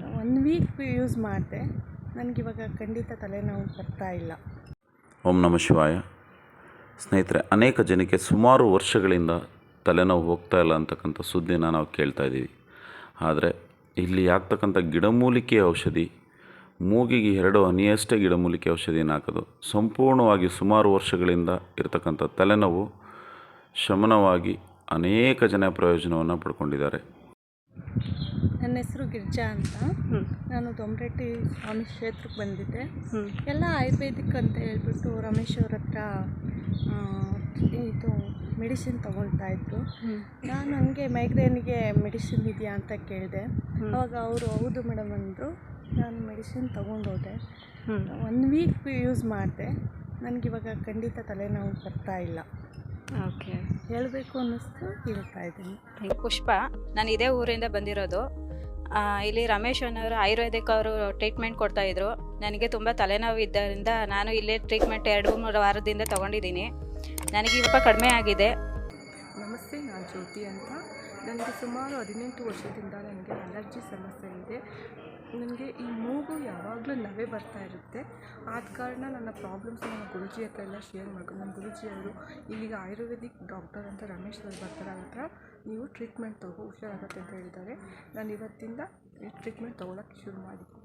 One week use ಮಾಡಿದೆ ನನಗಿವಾಗ ಖಂಡಿತ ತಲೆನೋವು ಬರ್ತಾ ಇಲ್ಲ. ಓಂ ನಮ ಶಿವಾಯ. ಸ್ನೇಹಿತರೆ, ಅನೇಕ ಜನಕ್ಕೆ ಸುಮಾರು ವರ್ಷಗಳಿಂದ ತಲೆನೋವು ಹೋಗ್ತಾ ಇಲ್ಲ ಅಂತಕ್ಕಂಥ ಸುದ್ದಿನ ನಾವು ಕೇಳ್ತಾ ಇದ್ದೀವಿ. ಆದರೆ, ಇಲ್ಲಿ ಆಗ್ತಕ್ಕಂಥ ಗಿಡಮೂಲಿಕೆ ಔಷಧಿ, ಮೂಗಿಗೆ ಎರಡು ಹನಿಯಷ್ಟೇ ಗಿಡಮೂಲಿಕೆ ಔಷಧಿಯನ್ನು ಹಾಕೋದು ಸಂಪೂರ್ಣವಾಗಿ ಸುಮಾರು ವರ್ಷಗಳಿಂದ ಇರತಕ್ಕಂಥ ತಲೆನೋವು ಶಮನವಾಗಿ ಅನೇಕ ಜನ ಪ್ರಯೋಜನವನ್ನು ಪಡ್ಕೊಂಡಿದ್ದಾರೆ. ನನ್ನ ಹೆಸರು ಗಿರ್ಜಾ ಅಂತ. ನಾನು ದೊಮ್ರೆಡ್ಡಿ ಸ್ವಾಮಿ ಕ್ಷೇತ್ರಕ್ಕೆ ಬಂದಿದ್ದೆ. ಎಲ್ಲ ಆಯುರ್ವೇದಿಕ್ ಅಂತ ಹೇಳ್ಬಿಟ್ಟು ರಮೇಶ್ ಅವ್ರ ಹತ್ರ ಇದು ಮೆಡಿಸಿನ್ ತೊಗೊಳ್ತಾ ಇದ್ರು. ನಾನು ಹಂಗೆ ಮೈಗ್ರೇನಿಗೆ ಮೆಡಿಸಿನ್ ಇದೆಯಾ ಅಂತ ಕೇಳಿದೆ. ಅವಾಗ ಅವರು ಹೌದು ಮೇಡಮ್ ಅಂದರು. ನಾನು ಮೆಡಿಸಿನ್ ತೊಗೊಂಡೋದೆ. ಒನ್ ವೀಕ್ ಯೂಸ್ ಮಾಡಿದೆ. ನನಗಿವಾಗ ಖಂಡಿತ ತಲೆನೋವು ಬರ್ತಾ ಇಲ್ಲ. ಓಕೆ. ಹೇಳಬೇಕು ಅನ್ನಿಸ್ತು ಹೇಳ್ತಾ ಇದ್ದೀನಿ. ಪುಷ್ಪ ನಾನು ಇದೇ ಊರಿಂದ ಬಂದಿರೋದು. ಇಲ್ಲಿ ರಮೇಶ್ ಅನ್ನೋರು ಆಯುರ್ವೇದಿಕ್ ಅವರು ಟ್ರೀಟ್ಮೆಂಟ್ ಕೊಡ್ತಾ ಇದ್ರು. ನನಗೆ ತುಂಬ ತಲೆನೋವು ಇದ್ದರಿಂದ ನಾನು ಇಲ್ಲೇ ಟ್ರೀಟ್ಮೆಂಟ್ ಎರಡು ಮೂರು ವಾರದಿಂದ ತಗೊಂಡಿದ್ದೀನಿ. ನನಗೆ ಇವಾಗ ಕಡಿಮೆ ಆಗಿದೆ. ನಮಸ್ತೆ ನಾನು ಜ್ಯೋತಿ ಅಂತ. ನನಗೆ ಸುಮಾರು ಹದಿನೆಂಟು ವರ್ಷದಿಂದ ನನಗೆ ಅಲರ್ಜಿ ಸಮಸ್ಯೆ ಇದೆ. ನನಗೆ ಈ ಮೂಗು ಯಾವಾಗಲೂ ನವೆ ಬರ್ತಾ ಇರುತ್ತೆ. ಆದ ಕಾರಣ ನನ್ನ ಪ್ರಾಬ್ಲಮ್ಸ್ ನನ್ನ ಗುರುಜಿ ಹತ್ರ ಎಲ್ಲ ಶೇರ್ ಮಾಡ್ಕೊಂಡು ನನ್ನ ಗುರುಜಿ ಅವರು ಇಲ್ಲಿಗೆ ಆಯುರ್ವೇದಿಕ್ ಡಾಕ್ಟರ್ ಅಂತ ರಮೇಶ್ ಅವರು ಬರ್ತಾರೆ, ಅವ್ರ ಹತ್ರ ನೀವು ಟ್ರೀಟ್ಮೆಂಟ್ ತಗೋ, ಹುಷಾರಾಗತ್ತೆ ಅಂತ ಹೇಳಿದ್ದಾರೆ. ನಾನು ಇವತ್ತಿಂದ ಟ್ರೀಟ್ಮೆಂಟ್ ತೊಗೊಳಕ್ಕೆ ಶುರು ಮಾಡಿದ್ದೀನಿ.